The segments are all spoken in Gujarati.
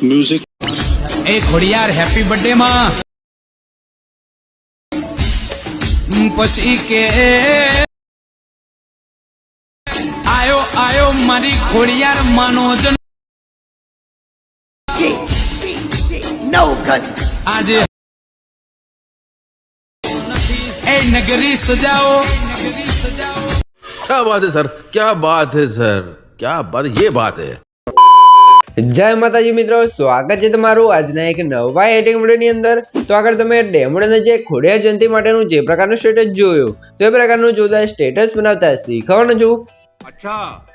म्यूज़िक ए खोड़ियार हैप्पी बर्थडे माँ पसी के आयो आयो मारी खोड़ियार मनोजन आज ए नगरी सजाओ क्या बात है सर क्या बात है सर क्या बात ये बात है જય માતાજી મિત્રો, સ્વાગત છે તમારું આજના એક નવા એડિંગ વિડીયોની અંદર. તો આગળ તમે ડેમોડના જે ખોડિયા જયંતી માટેનું જે પ્રકારનું સ્ટેટસ જોયું, તે પ્રકારનું જોતા સ્ટેટસ બનાવતા શીખવાનું છું. અચ્છા.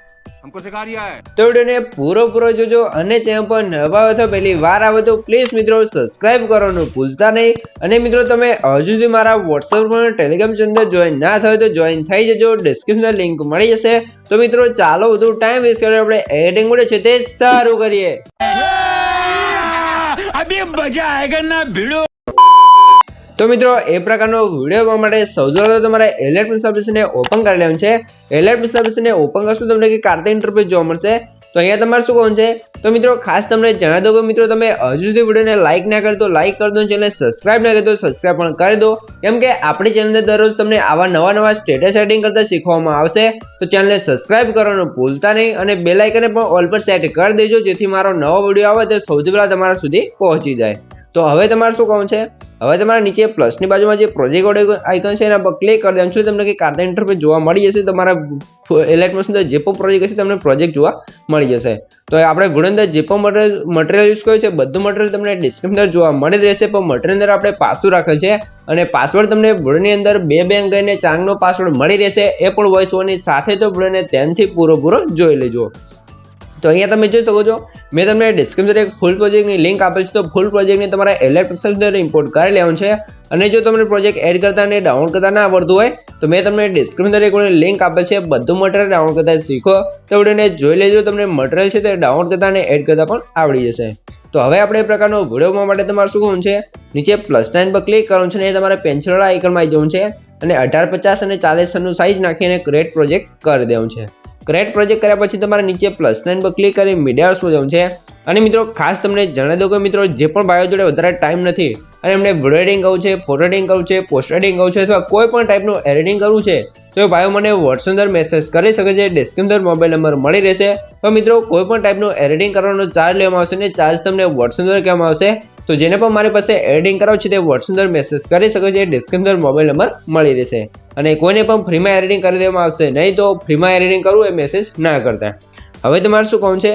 हमको सिखा रिया है તો વિડીયોને પૂરો પૂરો જોજો અને ચેનલ પર નવા હોય તો પહેલી વાર આવે તો પ્લીઝ મિત્રો સબસ્ક્રાઇબ કરવાનું ભૂલતા નહીં અને મિત્રો તમે હજુ સુધી મારા વોટ્સઅપ પર ટેલિગ્રામ ચેનલ જોઈન ના થયો તો જોઈન થઈ જજો ડિસ્ક્રિપ્શન લિંક મળી જશે તો મિત્રો ચાલો વધુ ટાઈમ વેસ્ટ કર્યો આપણે એડિંગ વિડીયો છે તે સારું કરીએ અભી મજા આયેગા ના ભીડો તો મિત્રો, એ પ્રકારનો વીડિયો જોવા માટે સૌથી પહેલાં તમારે એલર્ટ સર્વિસને ઓપન કરી લેવાનું છે. એલર્ટ સર્વિસને ઓપન કરશો તમને કે કાર્તિક ઇન્ટરફેસ જોવા મળશે. તો અહીંયા તમારે શું કહું છે? તો મિત્રો, ખાસ તમને જણાવી દો કે મિત્રો, તમે હજુ સુધી વિડીયોને લાઇક ના કરી તો લાઇક કરી દો ચેનલને સબસ્ક્રાઇબ ના કરી તો સબસ્ક્રાઇબ પણ કરી દો. કેમ કે આપણી ચેનલને દરરોજ તમને આવા નવા નવા સ્ટેટસ સેટિંગ કરતા શીખવામાં આવશે. તો ચેનલને સબસ્ક્રાઇબ કરવાનું ભૂલતા નહીં અને બે લાઇકને પણ ઓલ પર સેટ કરી દેજો, જેથી મારો નવો વીડિયો આવે તો સૌથી પહેલાં તમારા સુધી પહોંચી જાય. તો હવે તમારે શું કહું છે? હવે તમારે નીચે પ્લસની બાજુમાં જે પ્રોજેક્ટ આઇકન છે એના પર ક્લિક કરી દેવાનું છે. તમને કે કાર્તા ઇન્ટરફેસ જોવા મળી જશે? તમારા એલાઇટમાં અંદર જે પણ પ્રોજેક્ટ હશે તમને પ્રોજેક્ટ જોવા મળી જશે. તો આપણે ગુણ અંદર જે પણ મટીરિયલ યુઝ કર્યું છે, બધું મટીરિયલ તમને ડિસ્ક્રિપ્શન અંદર જોવા મળી જ રહેશે. પણ મટીરિયલ અંદર આપણે પાસું રાખેલ છે અને પાસવર્ડ તમને ભૂડની અંદર બે બેંક અને ચાંગનો પાસવર્ડ મળી રહેશે. એ પણ વોઇસ ઓની સાથે તો ભૂડને તેનથી પૂરો પૂરો જોઈ લેજો. તો અહીંયા તમે જોઈ શકો છો, મેં તમને ડિસ્ક્રિપ્શન એક ફૂલ પ્રોજેક્ટની લિંક આપેલ છે, તો ફૂલ પ્રોજેક્ટને તમારે એલઆઈ પ્રોસેસર ઇમ્પોર્ટ કરી લેવાનું છે. અને જો તમને પ્રોજેક્ટ એડ કરતા અને ડાઉનલોડ કરતા ના આવડતું હોય, તો મેં તમને ડિસ્ક્રિપ્શન એક લિંક આપેલ છે, બધું મટીરિયલ ડાઉનલોડ કરતા શીખો. તો વિડીયોને જોઈ લેજો, તમને મટીરિયલ છે તે ડાઉનલોડ કરતા અને એડ કરતા પણ આવડી જશે. તો હવે આપણે એ પ્રકારનો વીડિયો માટે તમારે શું કરવું છે, નીચે પ્લસ નાઇન પર ક્લિક કરવાનું છે અને તમારે પેન્સિલવાળા આઇકનમાં આવી જવું છે. અને અઢાર પચાસ અને ચાલીસનું સાઇઝ નાખીને ક્રિએટ પ્રોજેક્ટ કરી દેવું છે. ક્રિએટ પ્રોજેક્ટ કર્યા પછી તમારે નીચે પ્લસ નાઇન પર ક્લિક કરી મીડિયાસમાં જવું છે. અને મિત્રો, ખાસ તમને જણાવી દઉં કે મિત્રો, જે પણ ભાઈઓ જોડે વધારે ટાઈમ નથી, અને એમને એડિંગ કરવું છે ફોટો એડિંગ કરવું છે પોસ્ટ એડિંગ કરવું છે, અથવા કોઈ પણ ટાઈપનું એડિટિંગ કરવું છે, તો એ ભાઈઓ મને વોટ્સઅપ અંદર મેસેજ કરી શકે છે ડિસ્ક્રિપ્શન મોબાઈલ નંબર મળી રહેશે. તો મિત્રો, કોઈ પણ ટાઈપનું એડિટિંગ કરવાનો ચાર્જ લેવામાં આવશે ને ચાર્જ તમને વોટ્સઅપ અંદર કહેવામાં આવશે. તો જેને પણ મારી પાસે એડિંગ કરાવવું છે તે વોટ્સઅપ મેસેજ કરી શકે છે ડિસ્ક્રિપ્શન મોબાઈલ નંબર મળી રહેશે. અને કોઈને પણ ફ્રીમાં એડિટિંગ કરી દેવામાં આવશે નહીં તો ફ્રીમાં એડિટિંગ કરવું એ મેસેજ ના કરતા. હવે તમારે શું કહું છે?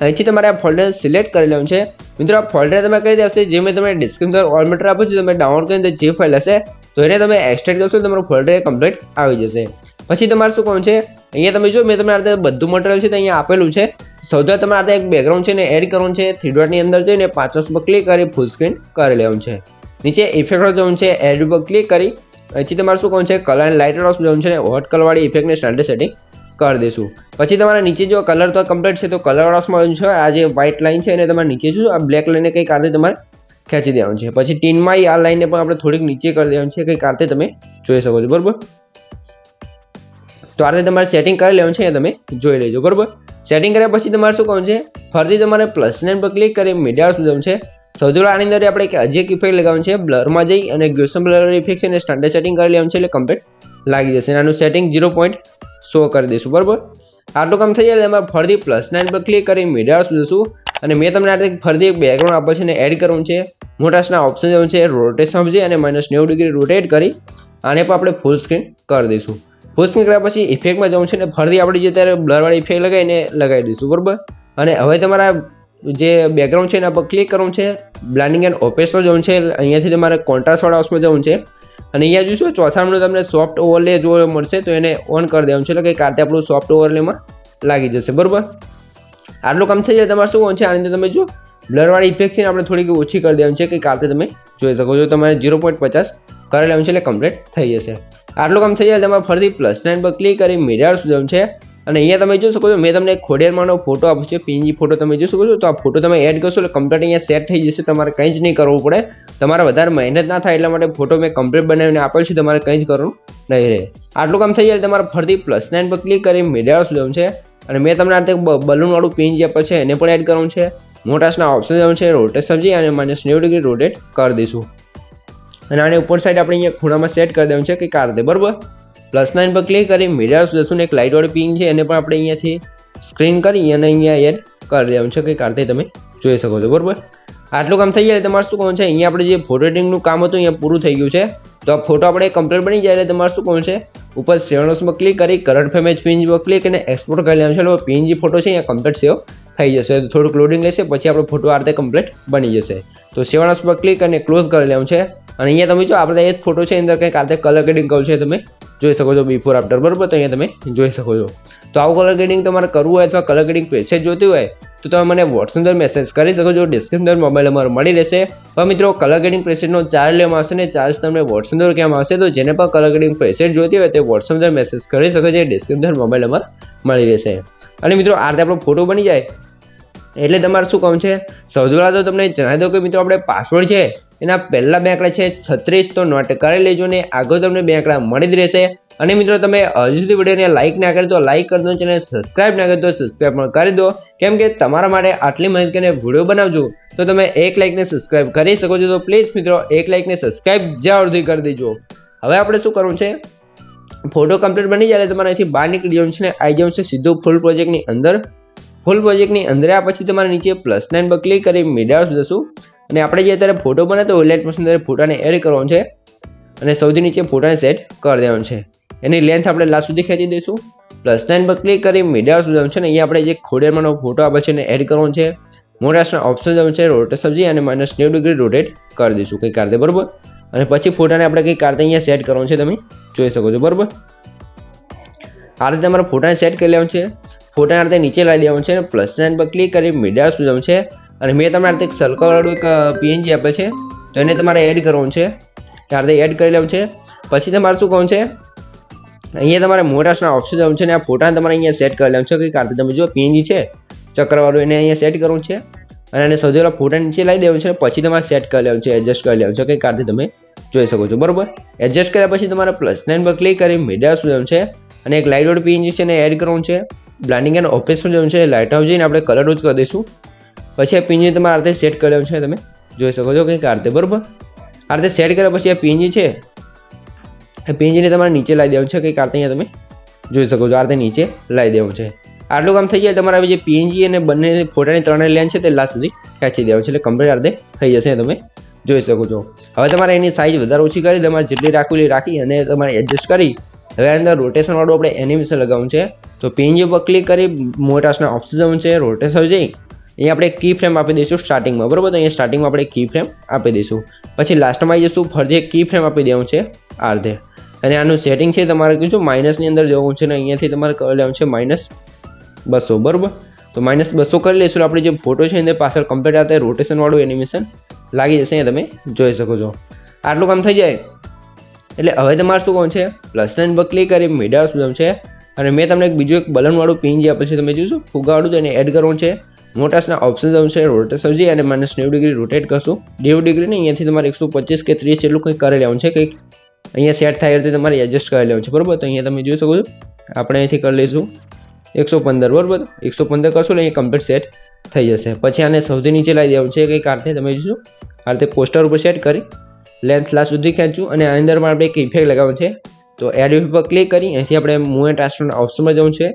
અહીંથી તમારે આ ફોલ્ડર સિલેક્ટ કરી લેવું છે. મિત્રો, આ ફોલ્ડર તમે કરી દેશે જે મેં તમને ડિસ્ક્રિપ્શન ઓલ મીટર આપું છું, તમે ડાઉનલોડ કરીને જે ફાઇલ હશે, તો એને તમે એક્સટેન્ડ કરશો, તમારું ફોલ્ડર કમ્પ્લીટ આવી જશે. પછી તમારે શું કહું છે? અહીંયા તમે જો, મેં તમને આ બધું મટીરિયલ છે તે અહીંયા આપેલું છે. સૌથી તમારે આ એક બેકગ્રાઉન્ડ છે ને એડ કરવાનું છે. થ્રી ડોટની અંદર જઈને પાંચ પર ક્લિક કરી ફૂલ સ્ક્રીન કરી લેવાનું છે. નીચે ઇફેક્ટ જવાનું છે એડ ઉપર ક્લિક કરી. પછી તમારે શું કહું છે કલર એન્ડ લાઇટ રોસ જવાનું છે હોટ કલરવાળી ઇફેક્ટને સ્ટાન્ડર્ડ સેટિંગ કરી દઈશું. પછી તમારા નીચે જો કલર તો કમ્પ્લીટ છે, તો કલર રોસમાં છે? આ જે વ્હાઇટ લાઇન છે એને તમારે નીચે શું આ બ્લેક લાઈને કંઈક આતે તમારે ખેંચી દેવાનું છે. પછી ટીનમાં આ લાઇનને પણ આપણે થોડીક નીચે કરી દેવાનું છે કંઈક આતે તમે જોઈ શકો છો, બરાબર? તો આ રીતે તમારે સેટિંગ કરી લેવાનું છે તમે જોઈ લેજો, બરોબર? સેટિંગ કર્યા પછી તમારે શું કહું છે? ફરીથી તમારે પ્લસ નાઇન પર ક્લિક કરી મીડિયા જવાનું છે. સૌથી પહેલાં આની અંદર આપણે હજી એક ઇફેક્ટ લગાવવાનું છે. બ્લરમાં જઈ અને ગ્યુસમ બ્લર ઇફેક્ટ છે અને સ્ટાન્ડર્ડ સેટિંગ કરી લેવાનું છે એટલે કમ્પ્લીટ લાગી જશે. અને આનું સેટિંગ ઝીરો પોઈન્ટ શો કરી દઈશું. બરાબર? આટલું કામ થઈ જાય એમાં ફરીથી પ્લસ નાઇન પર ક્લિક કરી મીડિયા જશું અને મેં તમને આ ફરીથી એક બેકગ્રાઉન્ડ આપે છે અને એડ કરવું છે. મોટાસના ઓપ્શન જવું છે રોટેશન સમજી અને માઇનસ નેવું ડિગ્રી રોટેટ કરી. આને પણ આપણે ફૂલ સ્ક્રીન કરી દઈશું. સ્ક્રીન કર્યા પછી ઇફેક્ટમાં જવું છે અને ફરીથી આપણે જે ત્યારે બ્લરવાળી ઇફેક્ટ લગાવીને લગાવી દઈશું, બરાબર? અને હવે તમારા જે બેકગ્રાઉન્ડ છે એના પર ક્લિક કરવું છે બ્લાન્ડિંગ એન્ડ ઓપેસમાં જવું છે, અહીંયાથી તમારે કોન્ટ્રાસ્ટવાળા હાઉસમાં જવું છે. અને અહીંયા જોઈશું ચોથા નંબર તમને સોફ્ટ ઓવરલે જોવા મળશે, તો એને ઓન કરી દેવાનું છે, એટલે કે કારતે આપણું સોફ્ટ ઓવરલેમાં લાગી જશે, બરાબર? આટલું કામ થઈ જાય, તમારે શું છે? આની અંદર તમે જો બ્લરવાળી ઇફેક્ટ છે આપણે થોડીક ઓછી કરી દેવાની છે, કે કારતે તમે જોઈ શકો છો, તમારે ઝીરો પોઈન્ટ પચાસ કરી લેવાનું છે, એટલે કમ્પ્લીટ થઈ જશે. આટલું કામ થઈ જાય તમારે ફરીથી પ્લસ નાઇન પર ક્લિક કરી મિરર સુધમ છે. અને અહીંયા તમે જોઈ શકો છો, મેં તમને ખોડેરમાંનો ફોટો આપ્યો છે, પીએનજી ફોટો તમે જોઈ શકો છો. તો આ ફોટો તમે એડ કરશો એટલે કમ્પ્લીટ અહીંયા સેટ થઈ જશે, તમારે કંઈ જ નહીં કરવું પડે. તમારે વધારે મહેનત ના થાય એટલા માટે ફોટો મેં કમ્પ્લીટ બનાવીને આપેલ છે, તમારે કંઈ જ કરવું નહીં રહે. આટલું કામ થઈ જાય તમારે ફરીથી પ્લસ નાઇન પર ક્લિક કરી મીડિયા સુધમ છે. અને મેં તમને આ રીતે બલૂનવાળું પીનજી આપેલ છે, એને પણ એડ કરવાનું છે. મોટાસના ઓપ્શન છે રોટેટ સમજી અને માઇનસ નેવું ડિગ્રી રોટેટ કરી દઈશું. અને આને ઉપર સાઈડ આપણે અહીંયા ખૂણામાં સેટ કરી દેવાનું છે કે કાર દે બરાબર? પ્લસ નાઇન પર ક્લિક કરી મીડિયા જશું ને એક લાઇટવાળી પિન છે, એને પણ આપણે અહીંયાથી સ્ક્રીન કરી અને અહીંયા એડ કરી દેવાનું છે કે કારથી તમે જોઈ શકો છો, બરાબર? આટલું કામ થઈ જાય તમારે શું કહું છે, અહીંયા આપણે જે ફોટો એડિટિંગનું કામ હતું, અહીંયા પૂરું થઈ ગયું છે. તો આ ફોટો આપણે કમ્પ્લીટ બની જાય એટલે તમારે શું કહું છે, ઉપર સેવનોસમાં ક્લિક કરી કરંટ ફેમેજ પિન પર ક્લિક અને એક્સપોર્ટ કરી લેવાનું છે. એટલે પીએનજી ફોટો છે, અહીંયા કમ્પ્લીટ સેવ થઈ જશે. થોડુંક લોડિંગ લેશે, પછી આપણો ફોટો આ રીતે કમ્પ્લીટ બની જશે. તો સેવન પર ક્લિક અને ક્લોઝ કરી લેવાનું છે. અને અહીંયા તમે જો, આપણે એ જ ફોટો છે અંદર કંઈક આ કલર ગ્રેડિંગ કહું છે, તમે જોઈ શકો છો બિફોર આફ્ટર બરાબર? તો અહીંયા તમે જોઈ શકો છો. તો આવું કલર ગ્રેડિંગ તમારે કરવું હોય અથવા કલર ગ્રેડિંગ પેસેજ જોતી હોય, તો તમે મને વોટ્સઅપ અંદર મેસેજ કરી શકો છો. ડિસ્ક્રિપ્શન મોબાઈલ નંબર મળી રહેશે. પણ મિત્રો કલર ગ્રેડિંગ પ્રેસેટનો ચાર્જ લેવામાં આવશે ને ચાર્જ તમને વોટ્સઅપ અંદર કહેવામાં આવશે. તો જેને પણ કલર ગ્રેડિંગ પ્રેસેટ જોતી હોય તે વોટ્સઅપ અંદર મેસેજ કરી શકો છે. ડિસ્ક્રિપ્શન મોબાઈલ નંબર મળી રહેશે. અને મિત્રો, આ રીતે આપણો ફોટો બની જાય એટલે તમારે શું કામ છે? સૌથી પહેલાં તો તમને જણાવી દઉં કે મિત્રો, આપણે પાસવર્ડ છે, એના પહેલાં બે આંકડા છે, છત્રીસ. તો નોટ કરી લેજો ને આગળ તમને બે આંકડા મળી જ રહેશે. અને મિત્રો, તમે હજુ સુધી વિડીયોને લાઇક ના કરી તો લાઇક કરી દો ચેનલ સબસ્ક્રાઇબ ના કરી તો સબસ્ક્રાઇબ પણ કરી દો. કેમ કે તમારા માટે આટલી મહેનત કરીને વીડિયો બનાવજો, તો તમે એક લાઇકને સબસ્ક્રાઇબ કરી શકો છો. તો પ્લીઝ મિત્રો, એક લાઇકને સબસ્ક્રાઇબ જરૂરથી કરી દેજો. હવે આપણે શું કરવું છે? ફોટો કમ્પ્લીટ બની જાય તમારે અહીંથી બહાર નીકળી જવાનું છે ને, આવી જવાનું છે સીધું ફૂલ પ્રોજેક્ટની અંદર. ફૂલ પ્રોજેક્ટની અંદર આ પછી તમારે નીચે પ્લસ નાઇન પર ક્લિક કરી મીડિયા જશું. અને આપણે જે અત્યારે ફોટો બને તો ઓઇલેટ પછી અંદર ફોટાને એડ કરવાનો છે. અને સૌથી નીચે ફોટાને સેટ કરી દેવાનું છે. એની લેન્થ આપણે લાસ્ટ સુધી ખેંચી દઈશું. પ્લસ નાઇન પર ક્લિક કરી મીડિયા સુધી છે ને અહીંયા આપણે જે ખોડેરમાંનો ફોટો આપે છે એને એડ કરવાનો છે. મોટાસના ઓપ્શન જવું છે રોટેટ સબ્જી અને માઇનસ નેવ ડિગ્રી રોટેટ કરી દઈશું. કંઈ કારતે બરાબર? અને પછી ફોટાને આપણે કંઈ કારતે અહીંયા સેટ કરવાનું છે તમે જોઈ શકો છો, બરાબર? આ રીતે તમારા ફોટાને સેટ કરી લેવાનું છે. ફોટાને અર્થે નીચે લાવી દેવાનું છે. પ્લસ નાઇન પર ક્લિક કરી મીડિયા સુધી જવાનું છે. અને મેં તમને અર્થે એક સર્કલવાળું એક પીએનજી આપે છે. તો એને તમારે એડ કરવાનું છે. ત્યારે એડ કરી લેવું છે. પછી તમારે શું કહું છે? અહીંયા તમારે મોટાસના ઓપ્શન જવાનું છે ને આ ફોટાને તમારે અહીંયા સેટ કરી લેવાનું છે. કે કારણ તમે જો પીએનજી છે. ચક્રવાળું એને અહીંયા સેટ કરવું છે. અને એને સૌથી ફોટા નીચે લાવી દેવું છે. પછી તમારે સેટ કરી લેવું છે. એડજસ્ટ કરી લેવું છે. કે કારણ તમે જોઈ શકો છો. બરોબર? એડજસ્ટ કર્યા પછી તમારે પ્લસ નાઇન પર ક્લિક કરી મીડિયા શું છે. અને એક લાઇટ પીએનજી છે એને એડ કરવાનું છે. બ્લાન્ડિંગ એન્ડ ઓફિસમાં જવાનું છે લાઇટ હાઉસ જઈને આપણે કલર રોજ કરી દઈશું. પછી આ પીનજી તમારે આ રીતે સેટ કર્યો છે તમે, જોઈ શકો છો કંઈક આ રીતે, બરાબર? આ રીતે સેટ કર્યા પછી આ પીનજી છે એ પીએનજીને તમારે નીચે લાવી દેવાનું છે, કંઈક આ રીતે તમે જોઈ શકો છો, આ રીતે નીચે લાવી દેવું છે. આટલું કામ થઈ જાય, તમારે જે પીએનજી અને બંને ફોટાની ત્રણે લેન છે તે લાસ્ટ સુધી ખેંચી દેવાનું છે, એટલે કમ્પ્લીટ આ રીતે થઈ જશે તમે જોઈ શકો છો. હવે તમારે એની સાઇઝ વધારે ઓછી કરી, તમારે જેટલી રાખવી રાખી અને તમારે એડજસ્ટ કરી હવે અંદર રોટેશનવાળું આપણે એનિમેશન લગાવવાનું છે. તો પીએનજી ઉપર ક્લિક કરી મોટાસના ઓપ્શન છે રોટેશન જઈ અહીંયા આપણે કી ફ્રેમ આપી દઈશું સ્ટાર્ટિંગમાં બરાબર? તો અહીંયા સ્ટાર્ટિંગમાં આપણે કી ફ્રેમ આપી દઈશું. પછી લાસ્ટમાં જઈશું ફરજી કી ફ્રેમ આપી દેવાનું છે આર્ધે અને આનું સેટિંગ છે, તમારે કીધું માઇનસની અંદર જવું છે ને અહીંયાથી તમારે કરી લેવાનું છે માઇનસ બસો, બરાબર? તો માઇનસ બસો કરી લઈશું આપણે જે ફોટો છે, એને પાછળ કમ્પ્લીટ આ રોટેશનવાળું એનિમેશન લાગી જશે, અહીંયા તમે જોઈ શકો છો. આટલું કામ થઈ જાય. એટલે હવે તમારે શું કોણ છે? પ્લસ નાઇન પર ક્લિક કરી મીડા સુધી છે? અને મેં તમને એક બીજું એક બલનવાળું પિન જે પછી તમે જોશો, ફુગાવાળું તો એને એડ કરવાનું છે. મોટાસના ઓપ્શન છે? રોટેટ સબ્જી અને માઇનસ નેવું ડિગ્રી રોટેટ કરશું. નેવું ડિગ્રીને અહીંયાથી તમારે એકસો પચીસ કે ત્રીસ જેટલું કંઈક કરી લેવાનું છે, કંઈક અહીંયા સેટ થાય એ તમારે એડજસ્ટ કરી લેવાનું છે, બરાબર? તો અહીંયા તમે જોઈ શકો છો, આપણે અહીંથી કરી લઈશું. એકસો પંદર, બરાબર? એકસો પંદર કરશો એટલે અહીંયા કમ્પ્લીટ સેટ થઈ જશે. પછી આને સૌથી નીચે લાવી દેવાનું છે, કંઈક આ રીતે, તમે જોશો, આ રીતે પોસ્ટર ઉપર સેટ કરી. લેન્થ લાસ્ટ સુધી ખેંચું અને આની અંદર પણ આપણે એક ઇફેક્ટ લગાવવાનું છે. તો એડ ઉપર પર ક્લિક કરી, અહીંથી આપણે મૂવ એન્ડ ટ્રાન્સફરના ઓપ્શનમાં જવું છે.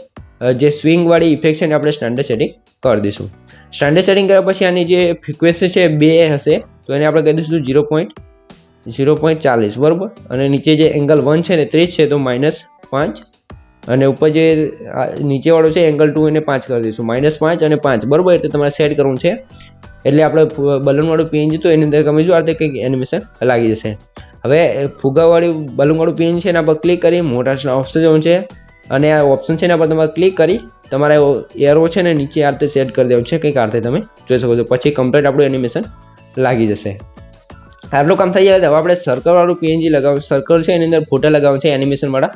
જે સ્વિંગવાળી ઇફેક્ટ છે ને, આપણે સ્ટાન્ડર્ડ સેટિંગ કરી દઈશું. સ્ટાન્ડર્ડ સેટિંગ કર્યા પછી આની જે ફ્રિક્વન્સી છે બે હશે, તો એને આપણે કહી દઈશું ઝીરો પોઈન્ટ ઝીરો પોઈન્ટ ચાલીસ, બરાબર? અને નીચે જે એંગલ વન છે ને, ત્રીસ છે, તો માઇનસ પાંચ. અને ઉપર જે નીચેવાળો છે એંગલ ટુ એને પાંચ કરી દઈશું. માઇનસ પાંચ અને પાંચ, બરાબર? એટલે તમારે સેટ કરવું છે. એટલે આપણે બલૂનવાળું પીએનજી તો એની અંદર ગમે જો આ કંઈક એનિમેશન લાગી જશે. હવે ફુગાવાળી બલૂનવાળું પીએનજી છે એના પર ક્લિક કરી, મોટા ઓપ્શન છે. અને આ ઓપ્શન છે એના પર તમારે ક્લિક કરી, તમારે એરો છે ને, નીચે આ રીતે સેટ કરી દેવું છે, કંઈક આ રીતે તમે જોઈ શકો છો. પછી કમ્પ્લીટ આપણું એનિમેશન લાગી જશે. આટલું કામ થઈ જાય હવે આપણે સર્કલવાળું પીએનજી લગાવવાનું સર્કલ છે એની અંદર ફોટા લગાવવાનું છે એનિમેશનવાળા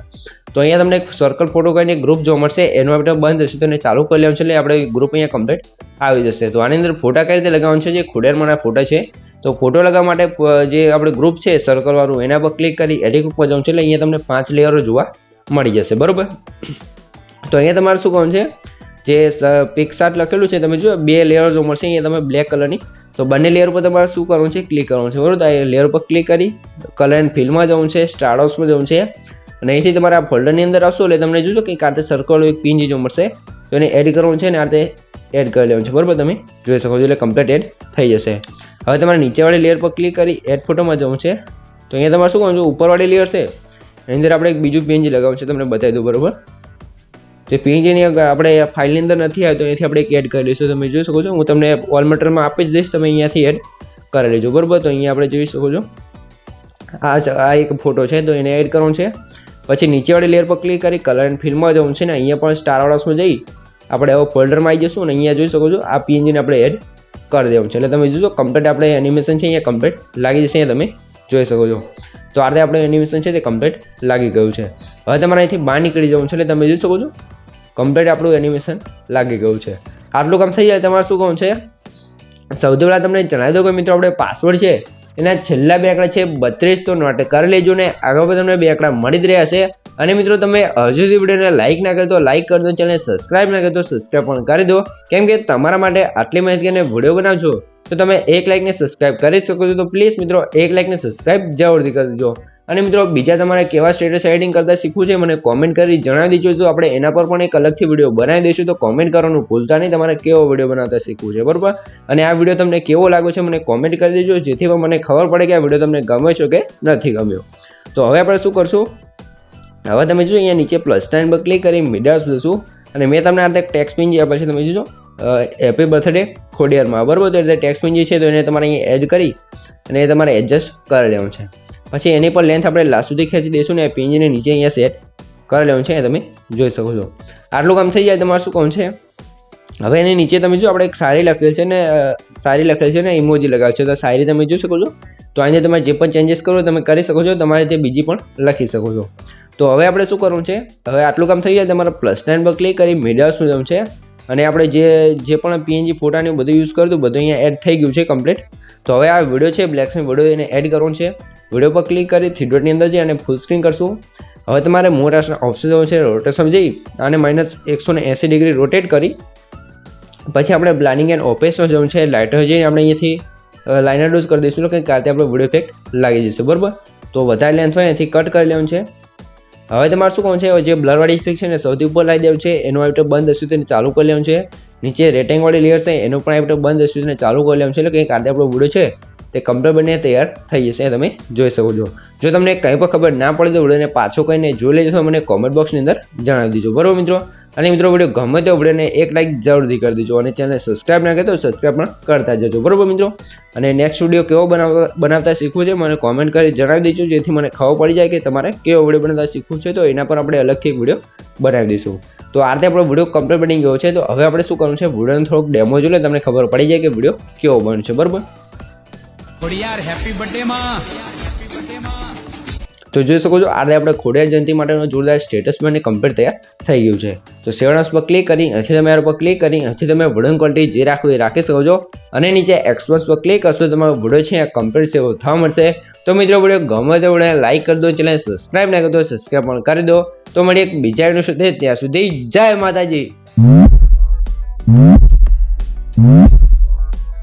તો અહીંયા તમને એક સર્કલ ફોટો કરીને ગ્રુપ જોવા મળશે. એનું આપણે બંધ હશે તો એને ચાલુ કરી લેવાનું છે એટલે આપણે ગ્રુપ અહીંયા કમ્પ્લીટ આવી જશે. તો આની અંદર ફોટા કઈ રીતે લગાવવાનું છે? જે ખોડિયારમાંના ફોટા છે. તો ફોટો લગાવવા માટે જે આપણે ગ્રુપ છે સર્કલવાળું એના પર ક્લિક કરી એડિટ ઉપર જવાનું છે એટલે અહીંયા તમને પાંચ લેયરો જોવા મળી જશે. બરાબર? તો અહીંયા તમારે શું કહું છે? જે પિક્સાર્ટ લખેલું છે, તમે જુઓ, બે લેયર જોવા મળશે. અહીંયા તમે બ્લેક કલરની તો બંને લેયર પર તમારે શું કરવું છે? ક્લિક કરવું છે, બરાબર? તો લેયર પર ક્લિક કરી કલર એન્ડ ફિલ્ડમાં જવું છે સ્ટાર્ટહાઉસમાં જવું છે. અને અહીંથી તમારે આ ફોલ્ડરની અંદર આવશો એટલે તમને જોજો કે આ રીતે સર્કલ એક પિન જે જો મળશે તો એને એડ કરવું છે ને આ રીતે એડ કરી લેવાનું છે. બરાબર? તમે જોઈ શકો છો એટલે કમ્પ્લીટ એડ થઈ જશે. હવે તમારે નીચેવાળી લેયર પર ક્લિક કરી એડ ફોટોમાં જવું છે. તો અહીંયા તમારે શું કરવાનું છે? ઉપરવાળી લેયર છે. એની અંદર આપણે એક બીજું પેજ લગાવવાનું છે, તમને બતાવી દઉં, બરોબર? તો પીએનજીની આપણે ફાઇલની અંદર નથી આવ્યો, તો અહીંથી આપણે એક એડ કરી દઈશું. તમે જોઈ શકો છો, હું તમને ઓલ આપી જ દઈશ, તમે અહીંયાથી એડ કરી લેજો. બરાબર? તો અહીંયા આપણે જોઈ શકો છો. આ આ એક ફોટો છે, તો એને એડ કરવાનો છે. પછી નીચેવાળી લેયર પર ક્લિક કરી કલર એન્ડ ફિલ્મમાં જવું છે ને, અહીંયા પણ સ્ટારવાળાસમાં જઈ આપણે હવે ફોલ્ડરમાં આવી જઈશું અને અહીંયા જોઈ શકો છો, આ પીએનજીને આપણે એડ કરી દેવું છે. એટલે તમે જોજો કમ્પ્લીટ આપણે એનિમેશન છે, અહીંયા કમ્પ્લીટ લાગી જશે અહીંયા તમે જોઈ શકો છો. તો આ આપણે એનિમેશન છે, તે કમ્પ્લીટ લાગી ગયું છે. હવે તમારે અહીંથી બહાર નીકળી જવું છે, એટલે તમે જોઈ શકો છો કમ્પ્લીટ આપણું એનિમેશન લાગી ગયું છે. આટલું કામ થઈ જાય, તમારે શું કહું છે? સૌથી પહેલાં તમને જણાવી દઉં કે મિત્રો, આપણે પાસવર્ડ છે, એના છેલ્લા બે આંકડા છે, બત્રીસ. તો નોટ કરી લેજો ને, આગળ પણ તમને બે આંકડા મળી જ રહ્યા છે. અને મિત્રો, તમે હજુ સુધી વિડીયોને લાઇક ના કરી તો લાઇક કરી દો, ચેનલને સબસ્ક્રાઇબ ના કરી તો સબસ્ક્રાઇબ પણ કરી દો. કેમ કે તમારા માટે આટલી માહિતી અને વીડિયો બનાવજો. તો તમે એક લાઇકને સબસ્ક્રાઇબ કરી શકો છો. તો પ્લીઝ મિત્રો, એક લાઇકને સબસ્ક્રાઇબ જરૂરથી કરી દેજો. અને મિત્રો, બીજા તમારે કેવા સ્ટેટસ એડિટિંગ કરતા શીખવું છે મને કોમેન્ટ કરી જણાવી દેજો. તો આપણે એના પર પણ એક અલગથી વીડિયો બનાવી દઈશું, તો કોમેન્ટ કરવાનું ભૂલતા નહીં. તમારે કેવો વીડિયો બનાવતા શીખવું છે, બરાબર? અને આ વીડિયો તમને કેવો લાગ્યો છે મને કોમેન્ટ કરી દેજો. જેથી મને ખબર પડે કે આ વીડિયો તમને ગમે છે કે નથી ગમ્યો. તો હવે આપણે શું કરશું? હવે તમે જો અહીંયા નીચે પ્લસ સાઇન પર ક્લિક કરી મીડિયાસ જશું. અને મેં તમને આ ટેક્સ પિન જે આપે છે તમે જોજો. હેપી બર્થડે ખોડિયારમાં. બરાબર, તો એટલે ટેક્સ જે છે, તો એને તમારે અહીં એડ કરી અને એ તમારે એડજસ્ટ કરી લેવાનું છે. પછી એની પર લેન્થ આપણે લાસ્ટ સુધી ખેંચી દઈશું ને પિંજને નીચે અહીંયા સેટ કરી લેવાનું છે, એ તમે જોઈ શકો છો. આટલું કામ થઈ જાય, તમારે શું કહું છે? હવે એની નીચે તમે જો, આપણે એક સારી લખેલ છે ને સારી લખેલ છે ને ઇમોજી લગાવ્યું છે. તો સારી તમે જોઈ શકો છો. તો આની તમે જે પણ ચેન્જીસ કરો, તમે કરી શકો છો, તમારે તે બીજી પણ લખી શકો છો. તો હવે આપણે શું કરવું છે? હવે આટલું કામ થઈ જાય, તમારે પ્લસ નાઇન પર ક્લિક કરી મેડલ્સનું જવું છે? અને આપણે જે જે પણ પીએનજી ફોટાને બધું યુઝ કરતું બધું અહીંયા એડ થઈ ગયું છે કમ્પ્લીટ તો હવે આ વીડિયો છે બ્લેક સ્ક્રીન વીડિયો એને એડ કરવાનો છે. વીડિયો પર ક્લિક કરી થ્રી ડોટની અંદર જઈ અને ફૂલ સ્ક્રીન કરશું. હવે તમારે મોટા ઓપ્શન છે રોટેશન જઈ અને માઇનસ એકસો એંસી ડિગ્રી રોટેટ કરી. પછી આપણે પ્લાનિંગ એન્ડ ઓપેસમાં જવું છે લાઇટર જઈને આપણે અહીંયાથી લાઇનર ડોઝ કરી દઈશું કે કાતે આપણે વીડિયો ઇફેક્ટ લાગી જશે, બરાબર? તો વધારે લેન્થ હોય એનાથી કટ કરી લેવાનું છે. હવે તમારે શું કહું છે? જે બ્લરવાળી ઇફેક્ટ છે ને, સૌથી ઉપર લાવી દેવું છે. એનું આવી બંધ હશે તેને ચાલુ કરી લેવું છે. નીચે રેટિંગવાળી લેયર છે, એનું પણ આવી બંધ હશે તેને ચાલુ કરી લેવું છે. એટલે કે કાતે આપણો વીડિયો છે. તે કમ્પ્લીટ બનીને તૈયાર થઈ જશે તમે જોઈ શકો છો. જો તમને કંઈ પણ ખબર ના પડે તો વિડીયોને પાછો કહીને જોઈ લેજો મને કોમેન્ટ બોક્સની અંદર જણાવી દેજો. બરાબર મિત્રો? અને મિત્રો, વીડિયો ગમે તો વિડીયોને એક લાઇક જરૂરથી કરી દેજો અને ચેનલ સબસ્ક્રાઈબ ના કરી તો સબસ્ક્રાઇબ પણ કરતા જજો. બરાબર મિત્રો? અને નેક્સ્ટ વીડિયો કેવો બનાવતા બનાવતા શીખવું છે, મને કોમેન્ટ કરી જણાવી દેજો, જેથી મને ખબર પડી જાય કે તમારે કેવો વીડિયો બનાવતા શીખવું છે, તો એના પર આપણે અલગથી એક વીડિયો બનાવી દઈશું. તો આ રીતે આપણો વીડિયો કમ્પ્લીટ બની ગયો છે, તો હવે આપણે શું કરવું છે, વિડીયોનો થોડોક ડેમો જોઈએ લે, તમને ખબર પડી જાય કે વીડિયો કેવો બનશે બરાબર? ખોડિયાર હેપી બર્થડે માં. તો જોઈ શકો છો, આજે આપણે ખોડિયાર જયંતિ માટેનો જોરદાર સ્ટેટસ મને કમ્પ્લીટ તૈયાર થઈ ગયું છે. તો સેવનસ પર ક્લિક કરી, અહીંથી તમે પર ક્લિક કરી, અહીંથી તમે વડન ક્વોલિટી જે રાખવું એ રાખી શકો છો. અને નીચે એક્સપ્રેસ પર ક્લિક કરશો તમારો વીડિયો છે કમ્પ્લીટ સેવ થવા મળશે. તો મિત્રો, વીડિયો ગમે તો વીડિયો લાઇક કરી દો ચેનલ સબસ્ક્રાઇબ ના કરી દો સબસ્ક્રાઇબ પણ કરી દો. તો મળી એક બીજા વીડિયો સુધી ત્યાં સુધી જય માતાજી.